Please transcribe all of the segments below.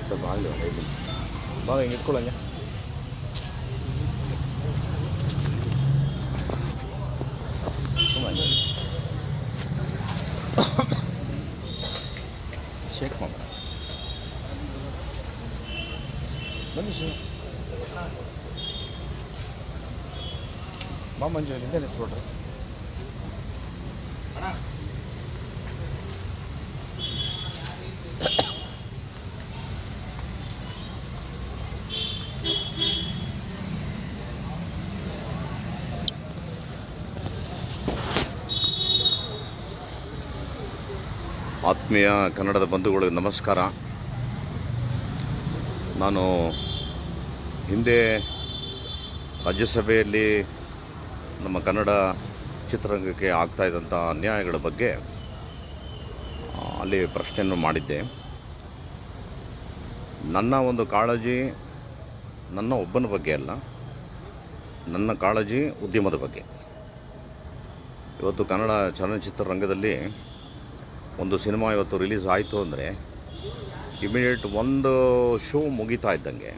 ಸ್ವಲ್ಪ ಆಗಲಿ ಒಂದು ಐದು ನಿಮಿಷ ಬಾಗ ಹಿಂಗೆ ಇಟ್ಕೊಳ್ಳಂಗೆ ಸುಮ್ಮನೆ ಶೇಕ್ ಮಾಡ ಬನ್ನಿ ಮಂಜು ಹಿಂದೆ ನಿಂತ್ಕೊಡ್ರಿ ಆತ್ಮೀಯ ಕನ್ನಡದ ಬಂಧುಗಳಿಗೆ ನಮಸ್ಕಾರ. ನಾನು ಹಿಂದೆ ರಾಜ್ಯಸಭೆಯಲ್ಲಿ ನಮ್ಮ ಕನ್ನಡ ಚಿತ್ರರಂಗಕ್ಕೆ ಆಗ್ತಾ ಇದ್ದಂಥ ಅನ್ಯಾಯಗಳ ಬಗ್ಗೆ ಅಲ್ಲಿ ಪ್ರಶ್ನೆಯನ್ನು ಮಾಡಿದ್ದೆ. ನನ್ನ ಒಂದು ಕಾಳಜಿ ನನ್ನ ಒಬ್ಬನ ಬಗ್ಗೆ ಅಲ್ಲ, ನನ್ನ ಕಾಳಜಿ ಉದ್ಯಮದ ಬಗ್ಗೆ. ಇವತ್ತು ಕನ್ನಡ ಚಲನಚಿತ್ರರಂಗದಲ್ಲಿ ಒಂದು ಸಿನಿಮಾ ಇವತ್ತು ರಿಲೀಸ್ ಆಯಿತು ಅಂದರೆ, ಇಮಿಡಿಯೇಟ್ ಒಂದು ಶೋ ಮುಗಿತಾ ಇದ್ದಂಗೆ.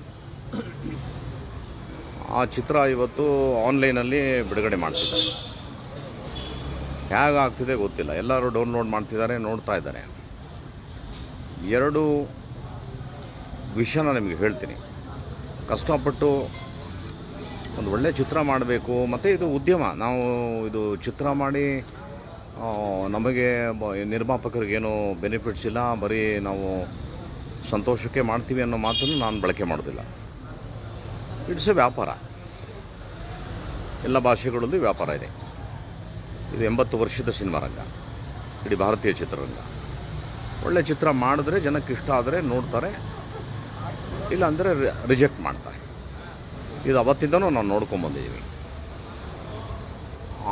ಆ ಚಿತ್ರ ಇವತ್ತು ಆನ್ಲೈನಲ್ಲಿ ಬಿಡುಗಡೆ ಮಾಡ್ತಿದ್ದಾರೆ. ಹೇಗೆ ಆಗ್ತಿದೆ ಗೊತ್ತಿಲ್ಲ. ಎಲ್ಲರೂ ಡೌನ್ಲೋಡ್ ಮಾಡ್ತಿದ್ದಾರೆ, ನೋಡ್ತಾ ಇದ್ದಾರೆ. ಎರಡು ವಿಷಯನ ನಿಮಗೆ ಹೇಳ್ತೀನಿ. ಕಷ್ಟಪಟ್ಟು ಒಂದು ಒಳ್ಳೆ ಚಿತ್ರ ಮಾಡಬೇಕು, ಮತ್ತು ಇದು ಉದ್ಯಮ. ನಾವು ಇದು ಚಿತ್ರ ಮಾಡಿ ನಮಗೆ ನಿರ್ಮಾಪಕರಿಗೇನು ಬೆನಿಫಿಟ್ಸ್ ಇಲ್ಲ, ಬರೀ ನಾವು ಸಂತೋಷಕ್ಕೆ ಮಾಡ್ತೀವಿ ಅನ್ನೋ ಮಾತನ್ನು ನಾನು ಬಳಕೆ ಮಾಡೋದಿಲ್ಲ. ಇಟ್ಸ್ ಎ ವ್ಯಾಪಾರ. ಎಲ್ಲ ಭಾಷೆಗಳಲ್ಲೂ ವ್ಯಾಪಾರ ಇದೆ. ಇದು ಎಂಬತ್ತು ವರ್ಷದ ಸಿನಿಮಾ ರಂಗ. ಇಡೀ ಭಾರತೀಯ ಚಿತ್ರರಂಗ. ಒಳ್ಳೆ ಚಿತ್ರ ಮಾಡಿದ್ರೆ ಜನಕ್ಕೆ ಇಷ್ಟ ಆದರೆ ನೋಡ್ತಾರೆ ಇಲ್ಲ ಅಂದರೆ ರಿಜೆಕ್ಟ್ ಮಾಡ್ತಾರೆ. ಇದು ಅವತ್ತಿಂದನೂ ನಾವು ನೋಡ್ಕೊಂಬಂದಿದ್ದೀವಿ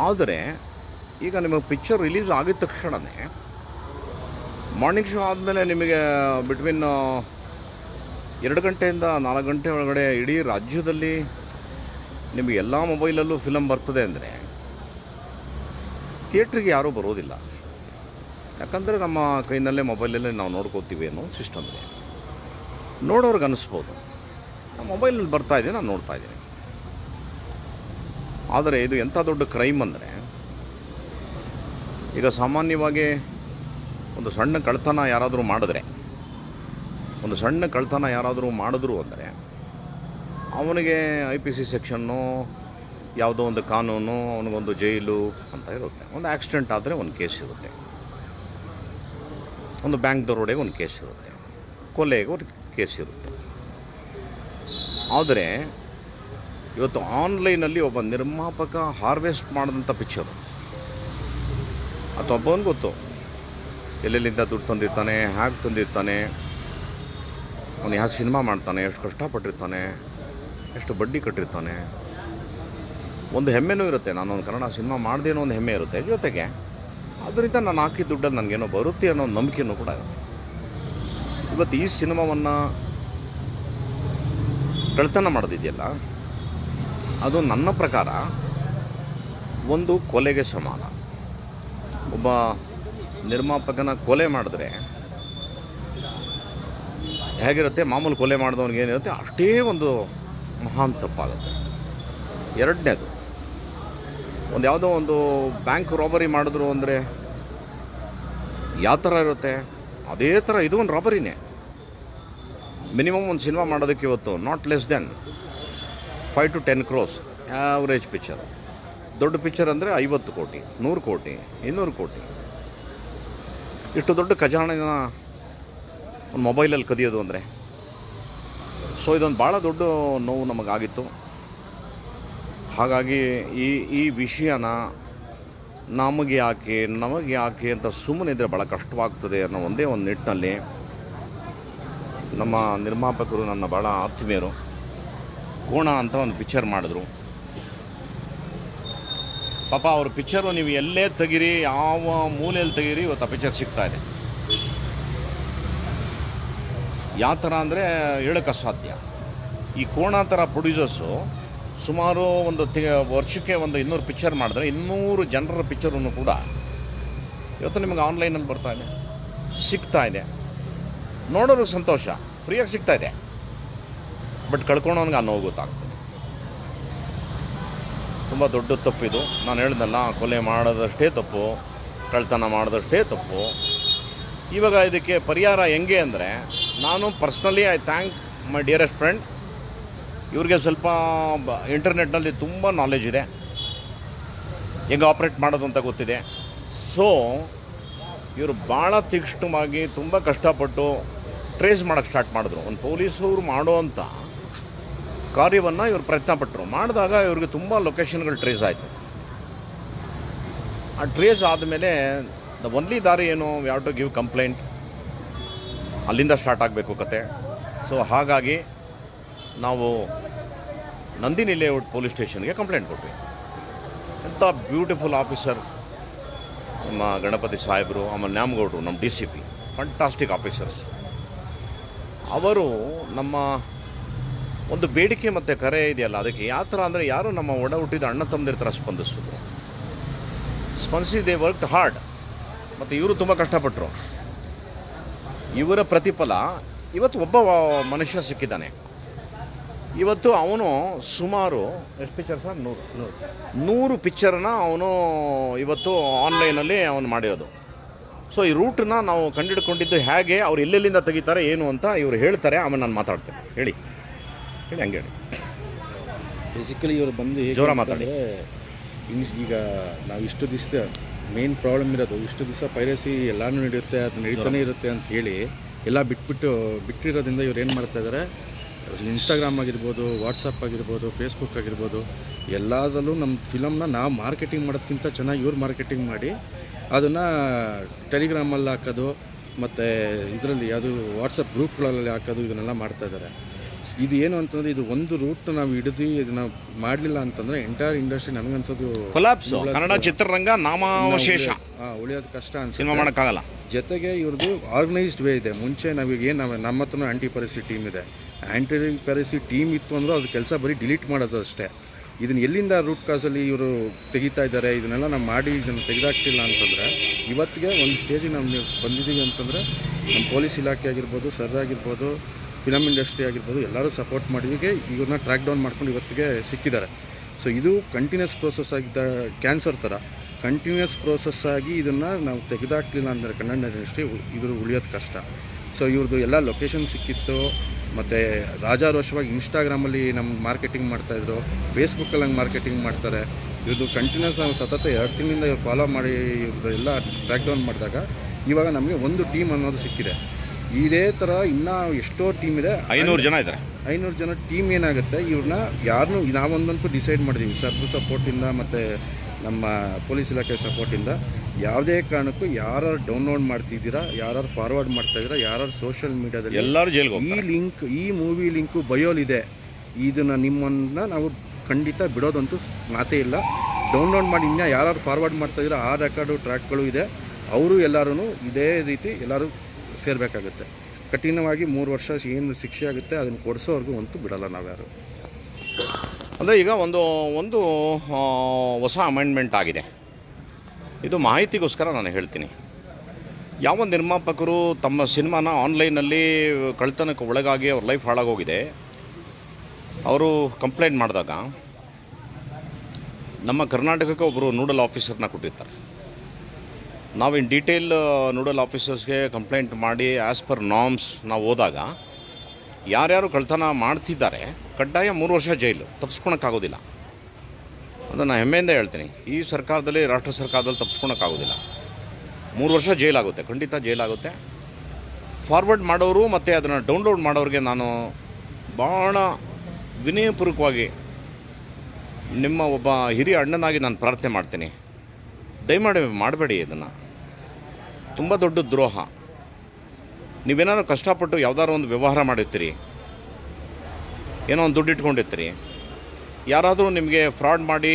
ಆದರೆ, ಈಗ ನಿಮಗೆ ಪಿಕ್ಚರ್ ರಿಲೀಸ್ ಆಗಿದ ತಕ್ಷಣವೇ ಮಾರ್ನಿಂಗ್ ಶೋ ಆದಮೇಲೆ ನಿಮಗೆ ಬಿಟ್ವೀನ್ ಎರಡು ಗಂಟೆಯಿಂದ ನಾಲ್ಕು ಗಂಟೆ ಒಳಗಡೆ ಇಡೀ ರಾಜ್ಯದಲ್ಲಿ ನಿಮಗೆ ಎಲ್ಲ ಮೊಬೈಲಲ್ಲೂ ಫಿಲಮ್ ಬರ್ತದೆ ಅಂದರೆ ಥಿಯೇಟ್ರಿಗೆ ಯಾರೂ ಬರೋದಿಲ್ಲ. ಯಾಕಂದರೆ ನಮ್ಮ ಕೈನಲ್ಲೇ ಮೊಬೈಲಲ್ಲೇ ನಾವು ನೋಡ್ಕೋತೀವಿ ಅನ್ನೋ ಸಿಸ್ಟಮ್ ಇದೆ. ನೋಡೋರ್ಗೆ ಅನಿಸ್ಬೋದು. ನಮ್ಮ ಮೊಬೈಲಲ್ಲಿ ಬರ್ತಾ ಇದೆ, ನಾನು ನೋಡ್ತಾ ಇದ್ದೀನಿ. ಆದರೆ ಇದು ಎಂಥ ದೊಡ್ಡ ಕ್ರೈಮ್ ಅಂದರೆ ಈಗ ಸಾಮಾನ್ಯವಾಗಿ ಒಂದು ಸಣ್ಣ ಕಳ್ತನ ಯಾರಾದರೂ ಮಾಡಿದ್ರೆ ಒಂದು ಸಣ್ಣ ಕಳ್ತನ ಯಾರಾದರೂ ಮಾಡಿದ್ರು ಅಂದರೆ ಅವನಿಗೆ ಐ ಪಿ ಸಿ ಸೆಕ್ಷನ್ನು, ಯಾವುದೋ ಒಂದು ಕಾನೂನು, ಅವನಿಗೊಂದು ಜೈಲು ಅಂತ ಇರುತ್ತೆ. ಒಂದು ಆಕ್ಸಿಡೆಂಟ್ ಆದರೆ ಒಂದು ಕೇಸ್ ಇರುತ್ತೆ. ಒಂದು ಬ್ಯಾಂಕ್ ದರೋಡೆಗೆ ಒಂದು ಕೇಸ್ ಇರುತ್ತೆ. ಕೊಲೆಗೆ ಒಂದು ಕೇಸ್ ಇರುತ್ತೆ. ಆದರೆ ಇವತ್ತು ಆನ್ಲೈನಲ್ಲಿ ಒಬ್ಬ ನಿರ್ಮಾಪಕ ಹಾರ್ವೆಸ್ಟ್ ಮಾಡಿದಂಥ ಪಿಕ್ಚರು ಅಥವಾ ಒಬ್ಬನಿಗೆ ಗೊತ್ತು. ಎಲ್ಲೆಲ್ಲಿಂದ ದುಡ್ಡು ತಂದಿರ್ತಾನೆ ಹ್ಯಾಗೆ ತಂದಿರ್ತಾನೆ ಅವನು ಯಾಕೆ ಸಿನಿಮಾ ಮಾಡ್ತಾನೆ, ಎಷ್ಟು ಕಷ್ಟಪಟ್ಟಿರ್ತಾನೆ, ಎಷ್ಟು ಬಡ್ಡಿ ಕಟ್ಟಿರ್ತಾನೆ. ಒಂದು ಹೆಮ್ಮೆನೂ ಇರುತ್ತೆ ನಾನು ಒಂದು ಕನ್ನಡ ಸಿನಿಮಾ ಮಾಡಿದೆ ಒಂದು ಹೆಮ್ಮೆ ಇರುತ್ತೆ, ಜೊತೆಗೆ ಅದರಿಂದ ನಾನು ಹಾಕಿದ ದುಡ್ಡಲ್ಲಿ ನನಗೇನೋ ಬರುತ್ತೆ ಅನ್ನೋ ಒಂದು ನಂಬಿಕೆನೂ ಕೂಡ ಇರುತ್ತೆ. ಇವತ್ತು ಈ ಸಿನಿಮಾವನ್ನು ಕಳ್ತನ ಮಾಡೋದಿದೆಯಲ್ಲ, ಅದು ನನ್ನ ಪ್ರಕಾರ ಒಂದು ಕೊಲೆಗೆ ಸಮಾನ. ಒಬ್ಬ ನಿರ್ಮಾಪಕನ ಕೊಲೆ ಮಾಡಿದ್ರೆ ಹೇಗಿರುತ್ತೆ? ಮಾಮೂಲು ಕೊಲೆ ಮಾಡಿದವನಿಗೆ ಏನಿರುತ್ತೆ? ಅಷ್ಟೇ ಒಂದು ಮಹಾನ್ ತಪ್ಪಾಗುತ್ತೆ. ಎರಡನೇದು, ಒಂದು ಯಾವುದೋ ಒಂದು ಬ್ಯಾಂಕ್ ರಾಬರಿ ಮಾಡಿದ್ರು ಅಂದರೆ ಯಾವ ಥರ ಇರುತ್ತೆ? ಅದೇ ಥರ ಇದು ಒಂದು ರಾಬರಿನೇ ಮಿನಿಮಮ್ ಒಂದು ಸಿನಿಮಾ ಮಾಡೋದಕ್ಕೆ ಇವತ್ತು not less than five to ten crores average picture ದೊಡ್ಡ ಪಿಕ್ಚರ್ ಅಂದರೆ ಐವತ್ತು ಕೋಟಿ, ನೂರು ಕೋಟಿ, ಇನ್ನೂರು ಕೋಟಿ. ಇಷ್ಟು ದೊಡ್ಡ ಖಜಾನೆನ ಒಂದು ಮೊಬೈಲಲ್ಲಿ ಕದಿಯೋದು ಅಂದರೆ. ಸೊ ಇದೊಂದು ಭಾಳ ದೊಡ್ಡ ನೋವು ನಮಗಾಗಿತ್ತು. ಹಾಗಾಗಿ ಈ ಈ ವಿಷಯನ ನಮಗೆ ಯಾಕೆ ನಮಗೆ ಯಾಕೆ ಅಂತ ಸುಮ್ಮನೆ ಇದ್ದರೆ ಭಾಳ ಕಷ್ಟವಾಗ್ತದೆ ಅನ್ನೋ ಒಂದೇ ಒಂದು ನಿಟ್ಟಿನಲ್ಲಿ ನಮ್ಮ ನಿರ್ಮಾಪಕರು ನನ್ನ ಭಾಳ ಆತ್ಮೀಯರು ಕೋಣ ಅಂತ ಒಂದು ಪಿಕ್ಚರ್ ಮಾಡಿದ್ರು. ಪಾಪ ಅವ್ರ ಪಿಕ್ಚರು ನೀವು ಎಲ್ಲೇ ತೆಗೀರಿ, ಯಾವ ಮೂಲೆಯಲ್ಲಿ ತೆಗೀರಿ, ಇವತ್ತು ಆ ಪಿಕ್ಚರ್ ಸಿಗ್ತಾ ಇದೆ ಯಾವ ಥರ ಅಂದರೆ ಹೇಳೋಕ್ಕೆ ಅಸಾಧ್ಯ. ಈ ಕೋಣಾತರ ಪ್ರೊಡ್ಯೂಸರ್ಸು ಸುಮಾರು ಒಂದು ತಿ ವರ್ಷಕ್ಕೆ ಒಂದು ಇನ್ನೂರು ಪಿಕ್ಚರ್ ಮಾಡಿದ್ರೆ ಇನ್ನೂರು ಜನರ ಪಿಕ್ಚರನ್ನು ಕೂಡ ಇವತ್ತು ನಿಮಗೆ ಆನ್ಲೈನಲ್ಲಿ ಬರ್ತಾ ಇದೆ, ಸಿಗ್ತಾ ಇದೆ. ನೋಡೋರಿಗೆ ಸಂತೋಷ, ಫ್ರೀಯಾಗಿ ಸಿಗ್ತಾ ಇದೆ. ಬಟ್ ಕಳ್ಕೊಳೋನ್ಗೆ ಆ ನೋವು ಗೊತ್ತಾಗ್ತದೆ ತುಂಬ ದೊಡ್ಡ ತಪ್ಪಿದು ನಾನು ಹೇಳ್ದಲ್ಲ, ಕೊಲೆ ಮಾಡೋದಷ್ಟೇ ತಪ್ಪು ಕಳ್ತನ ಮಾಡಿದಷ್ಟೇ ತಪ್ಪು. ಇವಾಗ ಇದಕ್ಕೆ ಪರಿಹಾರ ಹೆಂಗೆ ಅಂದರೆ ನಾನು personally I thank my dearest friend ಇವ್ರಿಗೆ ಸ್ವಲ್ಪ ಇಂಟರ್ನೆಟ್ನಲ್ಲಿ ತುಂಬ ನಾಲೆಜ್ ಇದೆ. ಹೆಂಗೆ ಆಪ್ರೇಟ್ ಮಾಡೋದು ಅಂತ ಗೊತ್ತಿದೆ. ಸೊ ಇವರು ಭಾಳ ತೀಕ್ಷ್ಣವಾಗಿ ತುಂಬ ಕಷ್ಟಪಟ್ಟು ಟ್ರೇಸ್ ಮಾಡೋಕ್ಕೆ ಸ್ಟಾರ್ಟ್ ಮಾಡಿದ್ರು. ಒಂದು ಪೊಲೀಸವ್ರು ಮಾಡುವಂಥ ಕಾರ್ಯವನ್ನು ಇವರು ಪ್ರಯತ್ನ ಪಟ್ಟರು ಮಾಡಿದಾಗ ಇವ್ರಿಗೆ ತುಂಬ ಲೊಕೇಶನ್ಗಳು ಟ್ರೇಸ್ ಆಯಿತು. ಆ ಟ್ರೇಸ್ ಆದಮೇಲೆ ದ ಒನ್ಲಿ ದಾರಿ ಏನು ಯಾವ ಟು ಗಿವ್ ಕಂಪ್ಲೇಂಟ್ ಅಲ್ಲಿಂದ ಸ್ಟಾರ್ಟ್ ಆಗಬೇಕು ಕತೆ. ಸೊ ಹಾಗಾಗಿ ನಾವು ನಂದಿನಿ ಲೇಔಟ್ ಪೊಲೀಸ್ ಸ್ಟೇಷನ್ಗೆ ಕಂಪ್ಲೇಂಟ್ ಕೊಟ್ವಿ. ಎಂಥ ಬ್ಯೂಟಿಫುಲ್ ಆಫೀಸರ್ ನಮ್ಮ ಗಣಪತಿ ಸಾಹೇಬರು ಆಮೇಲೆ ನ್ಯಾಮಗೌಡರು, ನಮ್ಮ D C P. Fantastic officers. ಅವರು ನಮ್ಮ ಒಂದು ಬೇಡಿಕೆ ಮತ್ತು ಕರೆ ಇದೆಯಲ್ಲ, ಅದಕ್ಕೆ ಯಾವ ಥರ ಅಂದರೆ ಯಾರು ನಮ್ಮ ಒಡ ಹುಟ್ಟಿದ ಅಣ್ಣ ತಮ್ಮದಿರ ಥರ ಸ್ಪಂದಿಸಿದ್ರು. ಸ್ಪಂದಿಸಿ ದೇ ವರ್ಕ್ಡ್ ಹಾರ್ಡ್ ಮತ್ತು ಇವರು ತುಂಬ ಕಷ್ಟಪಟ್ಟರು ಇವರ ಪ್ರತಿಫಲ ಇವತ್ತು ಒಬ್ಬ ಮನುಷ್ಯ ಸಿಕ್ಕಿದ್ದಾನೆ. ಇವತ್ತು ಅವನು ಸುಮಾರು ಎಷ್ಟು ಪಿಕ್ಚರ್ ಸರ್? ನೂರು. ನೂರು ನೂರು ಪಿಕ್ಚರನ್ನ ಅವನು ಇವತ್ತು ಆನ್ಲೈನಲ್ಲಿ ಅವನು ಮಾಡಿರೋದು. ಸೊ ಈ ರೂಟನ್ನ ನಾವು ಕಂಡುಹಿಡ್ಕೊಂಡಿದ್ದು ಹೇಗೆ ಅವ್ರು ಎಲ್ಲೆಲ್ಲಿಂದ ತೆಗಿತಾರೆ ಏನು ಅಂತ ಇವರು ಹೇಳ್ತಾರೆ ಆಮೇಲೆ ನಾನು ಮಾತಾಡ್ತೇನೆ. ಹೇಳಿ. ಹೇಳಿ ಹಂಗೆ ಹೇಳಿ. ಬೇಸಿಕಲಿ ಇವರು ಬಂದು ಜೋರ ಮಾತಾಡಿ. ಈಗ ನಾವು ಇಷ್ಟು ದಿವಸ ಮೇನ್ ಪ್ರಾಬ್ಲಮ್ ಇರೋದು ಇಷ್ಟು ದಿವಸ ಪೈರಸಿ ಎಲ್ಲಾನು ನಡೆಯುತ್ತೆ ಅದು ನಡೀತಾನೆ ಇರುತ್ತೆ ಅಂತ ಹೇಳಿ ಎಲ್ಲ ಬಿಟ್ಬಿಟ್ಟು ಬಿಟ್ಟಿರೋದ್ರಿಂದ ಇವ್ರು ಏನು ಮಾಡ್ತಾ ಇದ್ದಾರೆ ಇನ್ಸ್ಟಾಗ್ರಾಮ್ ಆಗಿರ್ಬೋದು ವಾಟ್ಸಪ್ ಆಗಿರ್ಬೋದು ಫೇಸ್ಬುಕ್ ಆಗಿರ್ಬೋದು ಎಲ್ಲದರಲ್ಲೂ ನಮ್ಮ ಫಿಲಮ್ನ ನಾವು ಮಾರ್ಕೆಟಿಂಗ್ ಮಾಡೋದಕ್ಕಿಂತ ಚೆನ್ನಾಗಿ ಇವ್ರು ಮಾರ್ಕೆಟಿಂಗ್ ಮಾಡಿ ಅದನ್ನು ಟೆಲಿಗ್ರಾಮಲ್ಲಿ ಹಾಕೋದು ಮತ್ತು ಇದರಲ್ಲಿ ಅದು ವಾಟ್ಸಪ್ ಗ್ರೂಪ್ಗಳಲ್ಲಿ ಹಾಕೋದು ಇದನ್ನೆಲ್ಲ ಮಾಡ್ತಾ ಇದ್ದಾರೆ ಇದು ಏನು ಅಂತಂದ್ರೆ ಇದು ಒಂದು ರೂಟ್ ನಾವು ಹಿಡಿದು ಇದನ್ನ ಮಾಡಲಿಲ್ಲ ಅಂತಂದ್ರೆ ಎಂಟೈರ್ ಇಂಡಸ್ಟ್ರಿ ನನಗನ್ಸೋದು ಕೊಲಾಪ್ಸ್ ಕನ್ನಡ ಚಿತ್ರರಂಗ ನಾಮಾವಶೇಷ. ಉಳಿಯೋದು ಕಷ್ಟ ಅನ್ಸ ಸಿನಿಮಾ ಮಾಡೋಕ್ಕಾಗಲ್ಲ. ಜೊತೆಗೆ ಇವ್ರದ್ದು ಆರ್ಗನೈಸ್ಡ್ ವೇ ಇದೆ. ಮುಂಚೆ ನಾವೀಗ ಏನು ನಮ್ಮ ನಮ್ಮ ಹತ್ರನೂ ಆ್ಯಂಟಿ ಪರಸಿ ಟೀಮ್ ಇದೆ. ಆ್ಯಂಟಿ ಪರಿಸಿ ಟೀಮ್ ಇತ್ತು ಅಂದ್ರೆ ಅದು ಕೆಲಸ ಬರೀ ಡಿಲೀಟ್ ಮಾಡೋದು ಅಷ್ಟೇ. ಇದನ್ನ ಎಲ್ಲಿಂದ ರೂಟ್ ಕಾಸಲ್ಲಿ ಇವರು ತೆಗಿತಾ ಇದ್ದಾರೆ ಇದನ್ನೆಲ್ಲ ನಾವು ಮಾಡಿ ಇದನ್ನು ತೆಗೆದಾಕ್ತಿಲ್ಲ ಅಂತಂದರೆ ಇವತ್ತಿಗೆ ಒಂದು ಸ್ಟೇಜಿಗೆ ನಾವು ಬಂದಿದ್ದೀವಿ ಅಂತಂದರೆ ನಮ್ಮ ಪೊಲೀಸ್ ಇಲಾಖೆ ಆಗಿರ್ಬೋದು ಸರ್ ಆಗಿರ್ಬೋದು ಫಿಲಮ್ ಇಂಡಸ್ಟ್ರಿ ಆಗಿರ್ಬೋದು, ಎಲ್ಲರೂ ಸಪೋರ್ಟ್ ಮಾಡಿದಿಗೆ ಇವ್ರನ್ನ ಟ್ರ್ಯಾಕ್ ಡೌನ್ ಮಾಡ್ಕೊಂಡು ಇವತ್ತಿಗೆ ಸಿಕ್ಕಿದ್ದಾರೆ. ಸೊ ಇದು ಕಂಟಿನ್ಯೂಸ್ ಪ್ರೋಸೆಸ್ ಆಗಿದ್ದ ಕ್ಯಾನ್ಸರ್ ಥರ. ಕಂಟಿನ್ಯೂಸ್ ಪ್ರೋಸೆಸ್ ಆಗಿ ಇದನ್ನು ನಾವು ತೆಗೆದಾಕ್ಲಿಲ್ಲ ಅಂದರೆ ಕನ್ನಡ ಇಂಡಸ್ಟ್ರಿ ಇದ್ರ ಉಳಿಯೋದು ಕಷ್ಟ. ಸೊ ಇವ್ರದ್ದು ಎಲ್ಲ ಲೊಕೇಶನ್ ಸಿಕ್ಕಿತ್ತು. ಮತ್ತು ರಾಜಾರೋಷವಾಗಿ ಇನ್ಸ್ಟಾಗ್ರಾಮಲ್ಲಿ ನಮ್ಮ ಮಾರ್ಕೆಟಿಂಗ್ ಮಾಡ್ತಾಯಿದ್ರು ಫೇಸ್ಬುಕ್ಕಲ್ಲಿ ಹಂಗೆ ಮಾರ್ಕೆಟಿಂಗ್ ಮಾಡ್ತಾರೆ. ಇವ್ರದ್ದು ಕಂಟಿನ್ಯೂಸ್ ನಾವು ಸತತ ಎರಡು ತಿಂಗಳಿಂದ ಇವ್ರು ಫಾಲೋ ಮಾಡಿ ಇವ್ರದ್ದು ಎಲ್ಲ ಟ್ರ್ಯಾಕ್ ಡೌನ್ ಮಾಡಿದಾಗ ಇವಾಗ ನಮಗೆ ಒಂದು ಟೀಮ್ ಅನ್ನೋದು ಸಿಕ್ಕಿದೆ. ಇದೇ ಥರ ಇನ್ನೂ ಎಷ್ಟೋ ಟೀಮ್ ಇದೆ. ಐನೂರು ಜನ ಇದ್ದಾರೆ ಐನೂರು ಜನ ಟೀಮ್ ಏನಾಗುತ್ತೆ ಇವ್ರನ್ನ ಯಾರನ್ನೂ ನಾವೊಂದಂತೂ ಡಿಸೈಡ್ ಮಾಡಿದ್ದೀವಿ ಸಪೋರ್ಟ್ ಸಪೋರ್ಟಿಂದ ಮತ್ತು ನಮ್ಮ ಪೊಲೀಸ್ ಇಲಾಖೆ ಸಪೋರ್ಟಿಂದ ಯಾವುದೇ ಕಾರಣಕ್ಕೂ ಯಾರು ಡೌನ್ಲೋಡ್ ಮಾಡ್ತಿದ್ದೀರಾ ಯಾರು ಫಾರ್ವರ್ಡ್ ಮಾಡ್ತಾ ಇದ್ದೀರಾ ಯಾರು ಸೋಷಿಯಲ್ ಮೀಡಿಯಾದಲ್ಲಿ ಎಲ್ಲರೂ ಜೈಲಿಗೆ ಈ ಲಿಂಕ್ ಈ ಮೂವಿ ಲಿಂಕು ಬಯೋಲಿದೆ ಇದನ್ನು ನಿಮ್ಮನ್ನ ನಾವು ಖಂಡಿತ ಬಿಡೋದಂತೂ ಮಾತೇ ಇಲ್ಲ. ಡೌನ್ಲೋಡ್ ಮಾಡಿ ಇನ್ನೂ ಯಾರು ಫಾರ್ವರ್ಡ್ ಮಾಡ್ತಾ ಇದ್ದೀರಾ ಆ ರೆಕಾರ್ಡು ಟ್ರ್ಯಾಕ್ಗಳು ಇದೆ. ಅವರು ಎಲ್ಲರೂ ಇದೇ ರೀತಿ ಎಲ್ಲರೂ ಸೇರಬೇಕಾಗುತ್ತೆ. ಕಠಿಣವಾಗಿ ಮೂರು ವರ್ಷ ಏನು ಶಿಕ್ಷೆ ಆಗುತ್ತೆ ಅದನ್ನು ಕೊಡಿಸೋವರೆಗೂ ಅಂತೂ ಬಿಡಲ್ಲ ನಾವ್ಯಾರು. ಅಂದರೆ ಈಗ ಒಂದು ಒಂದು ಹೊಸ ಅಮೆಂಡ್ಮೆಂಟ್ ಆಗಿದೆ. ಇದು ಮಾಹಿತಿಗೋಸ್ಕರ ನಾನು ಹೇಳ್ತೀನಿ. ಯಾವ ನಿರ್ಮಾಪಕರು ತಮ್ಮ ಸಿನಿಮಾನ ಆನ್ಲೈನಲ್ಲಿ ಕಳ್ತನಕ್ಕೆ ಒಳಗಾಗಿ ಅವ್ರ ಲೈಫ್ ಹಾಳಾಗೋಗಿದೆ, ಅವರು ಕಂಪ್ಲೇಂಟ್ ಮಾಡಿದಾಗ ನಮ್ಮ ಕರ್ನಾಟಕಕ್ಕೆ ಒಬ್ಬರು ನೂಡಲ್ ಆಫೀಸರ್ನ ಕೊಟ್ಟಿರ್ತಾರೆ. ನಾವು ಇನ್ ಡೀಟೇಲ್ ನೂಡಲ್ ಆಫೀಸರ್ಸ್ಗೆ ಕಂಪ್ಲೇಂಟ್ ಮಾಡಿ ಆ್ಯಸ್ ಪರ್ ನಾಮ್ಸ್ ನಾವು ಹೋದಾಗ, ಯಾರ್ಯಾರು ಕಳ್ತನ ಮಾಡ್ತಿದ್ದಾರೆ, ಕಡ್ಡಾಯ ಮೂರು ವರ್ಷ ಜೈಲು ತಪ್ಪಿಸ್ಕೊಳಕ್ಕಾಗೋದಿಲ್ಲ ಅದನ್ನು ಹೆಮ್ಮೆಯಿಂದ ಹೇಳ್ತೀನಿ. ಈ ಸರ್ಕಾರದಲ್ಲಿ, ರಾಷ್ಟ್ರ ಸರ್ಕಾರದಲ್ಲಿ ತಪ್ಪಿಸ್ಕೊಳಕ್ಕಾಗೋದಿಲ್ಲ ಮೂರು ವರ್ಷ ಜೈಲಾಗುತ್ತೆ, ಖಂಡಿತ ಜೈಲಾಗುತ್ತೆ. ಫಾರ್ವರ್ಡ್ ಮಾಡೋರು ಮತ್ತು ಅದನ್ನು ಡೌನ್ಲೋಡ್ ಮಾಡೋರಿಗೆ ನಾನು ಭಾಳ ವಿನಯಪೂರ್ವಕವಾಗಿ ನಿಮ್ಮ ಒಬ್ಬ ಹಿರಿಯ ಅಣ್ಣನಾಗಿ ನಾನು ಪ್ರಾರ್ಥನೆ ಮಾಡ್ತೀನಿ. ದಯಮಾಡಿ ಮಾಡಬೇಡಿ ಇದನ್ನು. ತುಂಬ ದೊಡ್ಡ ದ್ರೋಹ. ನೀವೇನಾದ್ರು ಕಷ್ಟಪಟ್ಟು ಯಾವ್ದಾದ್ರು ಒಂದು ವ್ಯವಹಾರ ಮಾಡಿರ್ತೀರಿ. ಏನೋ ಒಂದು ದುಡ್ಡು ಇಟ್ಕೊಂಡಿರ್ತೀರಿ. ಯಾರಾದರೂ ನಿಮಗೆ ಫ್ರಾಡ್ ಮಾಡಿ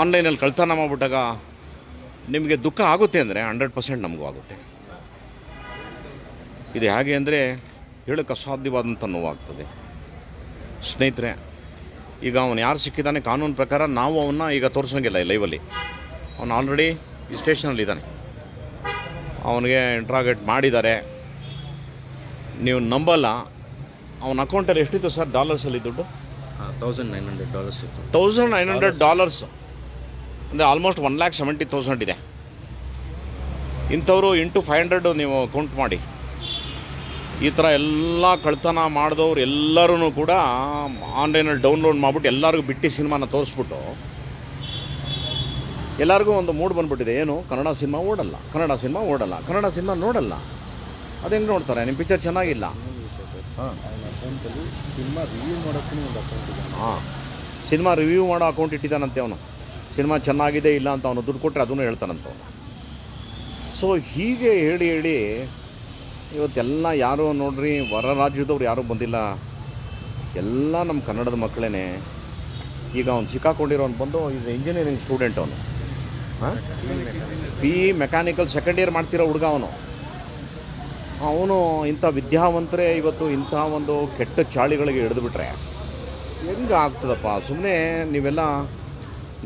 ಆನ್ಲೈನಲ್ಲಿ ಕಳ್ತನ ಮಾಡಿಬಿಟ್ಟಾಗ ನಿಮಗೆ ದುಃಖ ಆಗುತ್ತೆ ಅಂದರೆ ಹಂಡ್ರೆಡ್ ಪರ್ಸೆಂಟ್ ನಮಗೂ ಆಗುತ್ತೆ. ಇದು ಹೇಗೆ ಅಂದರೆ ಹೇಳಕ್ಕೆ ಅಸಾಧ್ಯವಾದಂಥ ನೋವಾಗ್ತದೆ. ಸ್ನೇಹಿತರೆ, ಈಗ ಅವನು ಯಾರು ಸಿಕ್ಕಿದ್ದಾನೆ ಕಾನೂನು ಪ್ರಕಾರ ನಾವು ಅವನ್ನ ಈಗ ತೋರಿಸೋಂಗಿಲ್ಲ ಈ ಲೈವಲ್ಲಿ ಅವನು ಆಲ್ರೆಡಿ ಈ ಸ್ಟೇಷನಲ್ಲಿ ಇದ್ದಾನೆ. ಅವನಿಗೆ ಇಂಟ್ರಾಗೇಟ್ ಮಾಡಿದ್ದಾರೆ. ನೀವು ನಂಬಲ್ಲ. ಅವನ ಅಕೌಂಟಲ್ಲಿ ಎಷ್ಟಿತ್ತು ಸರ್ ಡಾಲರ್ಸಲ್ಲಿ ದುಡ್ಡು? ತೌಸಂಡ್ ನೈನ್ ಹಂಡ್ರೆಡ್ ಡಾಲರ್ಸ್ ಇತ್ತು. ತೌಸಂಡ್ ನೈನ್ ಹಂಡ್ರೆಡ್ ಡಾಲರ್ಸ್ ಅಂದರೆ almost one lakh seventy thousand ಇದೆ. ಇಂಥವರು ಇಂಟು ಫೈವ್ ಹಂಡ್ರೆಡ್ ನೀವು ಕೌಂಟ್ ಮಾಡಿ. ಈ ಥರ ಎಲ್ಲ ಕಳ್ತನ ಮಾಡಿದವ್ರು ಎಲ್ಲರೂ ಕೂಡ ಆನ್ಲೈನಲ್ಲಿ ಡೌನ್ಲೋಡ್ ಮಾಡಿಬಿಟ್ಟು ಎಲ್ಲರಿಗೂ ಬಿಟ್ಟು ಸಿನಿಮಾನ ತೋರಿಸ್ಬಿಟ್ಟು ಎಲ್ಲರಿಗೂ ಒಂದು ಮೂಡ್ ಬಂದ್ಬಿಟ್ಟಿದೆ. ಏನು? ಕನ್ನಡ ಸಿನಿಮಾ ಓಡಲ್ಲ. ಕನ್ನಡ ಸಿನಿಮಾ ಓಡಲ್ಲ. ಕನ್ನಡ ಸಿನಿಮಾ ನೋಡಲ್ಲ. ಅದು ಹೆಂಗೆ ನೋಡ್ತಾರೆ? ನಿಮ್ಮ ಪಿಕ್ಚರ್ ಚೆನ್ನಾಗಿಲ್ಲ. ಹಾಂ. ಅಕೌಂಟಲ್ಲಿ ಸಿನಿಮಾ ರಿವ್ಯೂ ಮಾಡೋಕ್ಕೂ ಒಂದು ಅಕೌಂಟ್ ಇದೆ. ಹಾಂ. ಸಿನಿಮಾ ರಿವ್ಯೂ ಮಾಡೋ ಅಕೌಂಟ್ ಇಟ್ಟಿದ್ದಾನಂತೆ ಅವನು. ಸಿನಿಮಾ ಚೆನ್ನಾಗಿದೆ ಇಲ್ಲ ಅಂತ ಅವನು ದುಡ್ಡು ಕೊಟ್ಟರೆ ಅದನ್ನು ಹೇಳ್ತಾನಂತ ಅವನು. ಸೊ ಹೀಗೆ ಹೇಳಿ ಹೇಳಿ ಇವತ್ತೆಲ್ಲ ಯಾರು ನೋಡ್ರಿ ಹೊರ ರಾಜ್ಯದವ್ರು ಯಾರೂ ಬಂದಿಲ್ಲ. ಎಲ್ಲ ನಮ್ಮ ಕನ್ನಡದ ಮಕ್ಕಳೇ ಈಗ ಅವ್ನು ಸಿಕ್ಕಾಕೊಂಡಿರೋನು ಬಂದು ಈಗ ಇಂಜಿನಿಯರಿಂಗ್ ಸ್ಟೂಡೆಂಟ್ ಅವನು. ಪಿ ಮೆಕ್ಯಾನಿಕಲ್ ಸೆಕೆಂಡ್ ಇಯರ್ ಮಾಡ್ತಿರೋ ಹುಡುಗ ಅವನು. ಅವನು ಇಂಥ ವಿದ್ಯಾವಂತರೇ ಇವತ್ತು ಇಂಥ ಒಂದು ಕೆಟ್ಟ ಚಾಳಿಗಳಿಗೆ ಹಿಡಿದುಬಿಟ್ರೆ ಹೆಂಗೆ ಆಗ್ತದಪ್ಪ? ಸುಮ್ಮನೆ ನೀವೆಲ್ಲ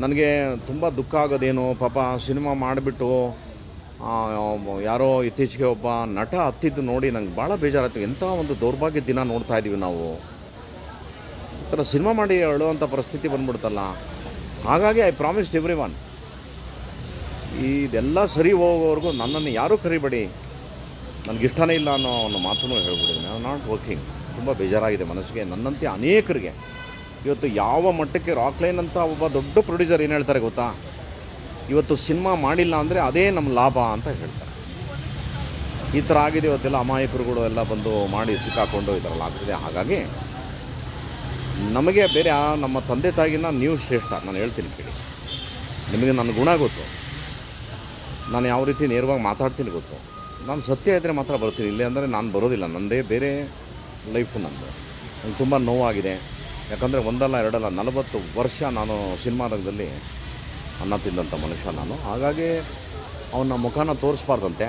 ನನಗೆ ತುಂಬ ದುಃಖ ಆಗೋದೇನು, ಪಾಪ ಸಿನಿಮಾ ಮಾಡಿಬಿಟ್ಟು ಯಾರೋ ಇತ್ತೀಚೆಗೆ ಒಬ್ಬ ನಟ ಹತ್ತಿದ್ದು ನೋಡಿ ನಂಗೆ ಭಾಳ ಬೇಜಾರಾಯ್ತು. ಎಂಥ ಒಂದು ದೌರ್ಭಾಗ್ಯ ದಿನ ನೋಡ್ತಾ ಇದ್ದೀವಿ ನಾವು. ಈ ಥರ ಸಿನಿಮಾ ಮಾಡಿ ಹೇಳುವಂಥ ಪರಿಸ್ಥಿತಿ ಬಂದ್ಬಿಡ್ತಲ್ಲ. ಹಾಗಾಗಿ ಐ ಪ್ರಾಮಿಸ್ಡ್ ಎವ್ರಿ ಒನ್ ಇದೆಲ್ಲ ಸರಿ ಹೋಗೋವರೆಗೂ ನನ್ನನ್ನು ಯಾರೂ ಕರಿಬೇಡಿ. ನನಗೆ ಇಷ್ಟನೇ ಇಲ್ಲ ಅನ್ನೋ ಒಂದು ಮಾತನ್ನು ಹೇಳ್ಬಿಟ್ಟಿದ್ದೀನಿ. ಐ ನಾಟ್ ವರ್ಕಿಂಗ್ ತುಂಬ ಬೇಜಾರಾಗಿದೆ ಮನಸ್ಸಿಗೆ. ನನ್ನಂತೆ ಅನೇಕರಿಗೆ. ಇವತ್ತು ಯಾವ ಮಟ್ಟಕ್ಕೆ ರಾಕ್ಲೈನ್ ಅಂತ ಒಬ್ಬ ದೊಡ್ಡ ಪ್ರೊಡ್ಯೂಸರ್ ಏನು ಹೇಳ್ತಾರೆ ಗೊತ್ತಾ? ಇವತ್ತು ಸಿನಿಮಾ ಮಾಡಿಲ್ಲ ಅಂದರೆ ಅದೇ ನಮ್ಮ ಲಾಭ ಅಂತ ಹೇಳ್ತಾರೆ. ಈ ಥರ ಆಗಿದೆ ಇವತ್ತೆಲ್ಲ ಅಮಾಯಕರುಗಳು ಎಲ್ಲ ಬಂದು ಮಾಡಿ ಸಿಕ್ಕಾಕೊಂಡು ಈ ಥರ ಆಗ್ತಿದೆ ಹಾಗಾಗಿ ನಮಗೆ ಬೇರೆ ನಮ್ಮ ತಂದೆ ತಾಯಿನ ನೀವು ಶ್ರೇಷ್ಠ. ನಾನು ಹೇಳ್ತೀನಿ ಕೇಳಿ. ನಿಮಗೆ ನನ್ನ ಗುಣ ಗೊತ್ತು. ನಾನು ಯಾವ ರೀತಿ ನೇರವಾಗಿ ಮಾತಾಡ್ತೀನಿ ಗೊತ್ತು. ನಾನು ಸತ್ಯ ಇದ್ದರೆ ಮಾತ್ರ ಬರ್ತೀನಿ ಇಲ್ಲೇ ಅಂದರೆ ನಾನು ಬರೋದಿಲ್ಲ. ನನ್ನದೇ ಬೇರೆ ಲೈಫು ನಂದು. ನಂಗೆ ತುಂಬ ನೋವಾಗಿದೆ. ಯಾಕಂದರೆ ಒಂದಲ್ಲ ಎರಡಲ್ಲ ನಲವತ್ತು ವರ್ಷ ನಾನು ಸಿನಿಮಾ ರಂಗದಲ್ಲಿ ಅನ್ನ ತಿಂದಂಥ ಮನುಷ್ಯ ನಾನು. ಹಾಗಾಗಿ ಅವನ ಮುಖನ ತೋರಿಸ್ಬಾರ್ದಂತೆ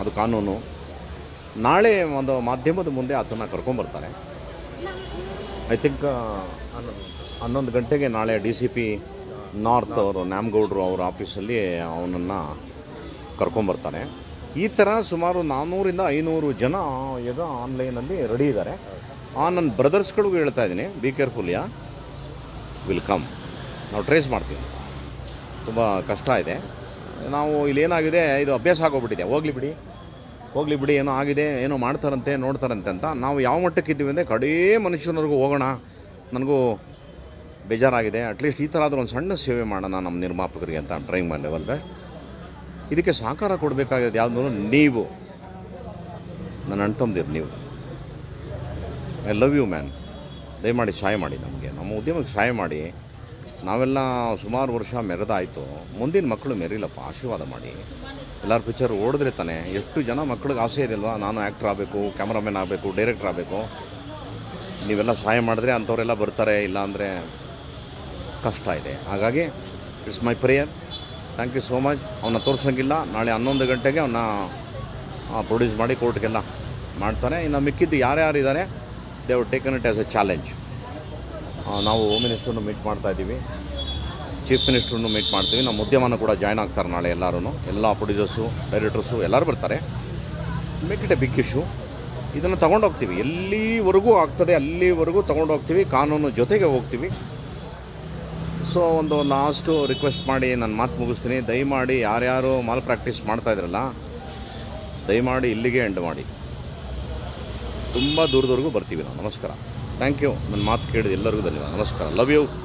ಅದು ಕಾನೂನು. ನಾಳೆ ಒಂದು ಮಾಧ್ಯಮದ ಮುಂದೆ ಆತನ ಕರ್ಕೊಂಬರ್ತಾರೆ. ಐ ಥಿಂಕ್ ಹನ್ನೊಂದು ಗಂಟೆಗೆ ನಾಳೆ ಡಿ ಸಿ ಪಿ ನಾರ್ತ್ ಅವರು ನ್ಯಾಮ್ಗೌಡ್ರು ಅವ್ರ ಆಫೀಸಲ್ಲಿ ಅವನನ್ನು ಕರ್ಕೊಂಬರ್ತಾರೆ ಈ ಥರ ಸುಮಾರು ನಾನ್ನೂರಿಂದ ಐನೂರು ಜನ ಈಗ ಆನ್ಲೈನಲ್ಲಿ ರೆಡಿ ಇದ್ದಾರೆ ಆ ನನ್ನ ಬ್ರದರ್ಸ್ಗಳಿಗೂ ಹೇಳ್ತಾ ಇದ್ದೀನಿ be careful yeah. Will come ನಾವು ಟ್ರೇಸ್ ಮಾಡ್ತೀವಿ. ತುಂಬ ಕಷ್ಟ ಇದೆ. ನಾವು ಇಲ್ಲೇನಾಗಿದೆ, ಇದು ಅಭ್ಯಾಸ ಆಗೋಗ್ಬಿಟ್ಟಿದೆ. ಹೋಗ್ಲಿ ಬಿಡಿ. ಹೋಗ್ಲಿ ಬಿಡಿ, ಏನೋ ಆಗಿದೆ, ಏನೋ ಮಾಡ್ತಾರಂತೆ, ನೋಡ್ತಾರಂತೆ ಅಂತ. ನಾವು ಯಾವ ಮಟ್ಟಕ್ಕೆ ಇದ್ದೀವಿ ಅಂದರೆ ಕಡೇ ಮನುಷ್ಯನವ್ರಿಗೂ ಹೋಗೋಣ. ನನಗೂ ಬೇಜಾರಾಗಿದೆ. ಅಟ್ಲೀಸ್ಟ್ ಈ ಥರ ಆದರೂ ಒಂದು ಸಣ್ಣ ಸೇವೆ ಮಾಡೋಣ ನಮ್ಮ ನಿರ್ಮಾಪಕರಿಗೆ ಅಂತ ಡ್ರಾಯಿಂಗ್ ಮಾಡಿ ಲೆವೆಲ್ಗೆ ಇದಕ್ಕೆ ಸಹಕಾರ ಕೊಡಬೇಕಾಗಿದೆ. ಯಾವುದು ನೀವು. ನನ್ನ ಅಣ್ತಂದಿರು ನೀವು. ಐ ಲವ್ ಯು ಮ್ಯಾನ್ ದಯಮಾಡಿ ಸಹಾಯ ಮಾಡಿ ನಮಗೆ. ನಮ್ಮ ಉದ್ಯಮಕ್ಕೆ ಸಹಾಯ ಮಾಡಿ. ನಾವೆಲ್ಲ ಸುಮಾರು ವರ್ಷ ಮೆರೆದಾಯಿತು. ಮುಂದಿನ ಮಕ್ಕಳು ಮೆರಿಲಪ್ಪ, ಆಶೀರ್ವಾದ ಮಾಡಿ. ಎಲ್ಲರ ಪಿಕ್ಚರ್ ಓಡಿದ್ರೆ ತಾನೆ. ಎಷ್ಟು ಜನ ಮಕ್ಕಳಿಗೆ ಆಸೆ ಇದೆಯಲ್ವಾ ನಾನು ಆ್ಯಕ್ಟ್ರ್ ಆಗಬೇಕು ಕ್ಯಾಮ್ರಾಮ್ಯಾನ್ ಆಗಬೇಕು ಡೈರೆಕ್ಟರ್ ಆಗಬೇಕು. ನೀವೆಲ್ಲ ಸಹಾಯ ಮಾಡಿದ್ರೆ ಅಂಥವರೆಲ್ಲ ಬರ್ತಾರೆ, ಇಲ್ಲಾಂದರೆ ಕಷ್ಟ ಇದೆ. ಹಾಗಾಗಿ it's my prayer thank you so much ಅವನ್ನ ತೋರ್ಸೋಂಗಿಲ್ಲ. ನಾಳೆ ಹನ್ನೊಂದು ಗಂಟೆಗೆ ಅವನ್ನ ಪ್ರೊಡ್ಯೂಸ್ ಮಾಡಿ ಕೋರ್ಟ್ಗೆಲ್ಲ ಮಾಡ್ತಾರೆ ಇನ್ನು ಮಿಕ್ಕಿದ್ದು ಯಾರ್ಯಾರು ಇದ್ದಾರೆ they've taken it as a challenge ನಾವು ಹೋಮ್ ಮಿನಿಸ್ಟ್ರನ್ನು ಮೀಟ್ ಮಾಡ್ತಾ ಇದ್ದೀವಿ. ಚೀಫ್ ಮಿನಿಸ್ಟ್ರನ್ನು ಮೀಟ್ ಮಾಡ್ತೀವಿ. ನಮ್ಮ ಉದ್ಯಮನ ಕೂಡ ಜಾಯ್ನ್ ಆಗ್ತಾರೆ ನಾಳೆ ಎಲ್ಲರೂ ಎಲ್ಲ ಪ್ರೊಡ್ಯೂಸರ್ಸು ಡೈರೆಕ್ಟರ್ಸು ಎಲ್ಲರೂ ಬರ್ತಾರೆ. Make it a big issue ಇದನ್ನು ತಗೊಂಡೋಗ್ತೀವಿ. ಎಲ್ಲಿವರೆಗೂ ಆಗ್ತದೆ, ಅಲ್ಲಿವರೆಗೂ ತೊಗೊಂಡೋಗ್ತೀವಿ. ಕಾನೂನು ಜೊತೆಗೆ ಹೋಗ್ತೀವಿ. ಸೊ, ಒಂದು ಲಾಸ್ಟು ರಿಕ್ವೆಸ್ಟ್ ಮಾಡಿ ನಾನು ಮಾತು ಮುಗಿಸ್ತೀನಿ. ದಯಮಾಡಿ ಯಾರ್ಯಾರು ಮಾಲ್ ಪ್ರಾಕ್ಟೀಸ್ ಮಾಡ್ತಾ ಇದ್ರಲ್ಲ, ದಯಮಾಡಿ ಇಲ್ಲಿಗೆ ಎಂಡ್ ಮಾಡಿ. ತುಂಬ ದೂರದವರೆಗೂ ಬರ್ತೀವಿ ನಾವು. ನಮಸ್ಕಾರ. ಥ್ಯಾಂಕ್ ಯು ನನ್ನ ಮಾತು ಕೇಳಿದ ಎಲ್ಲರಿಗೂ ಧನ್ಯವಾದ. ನಮಸ್ಕಾರ. Love you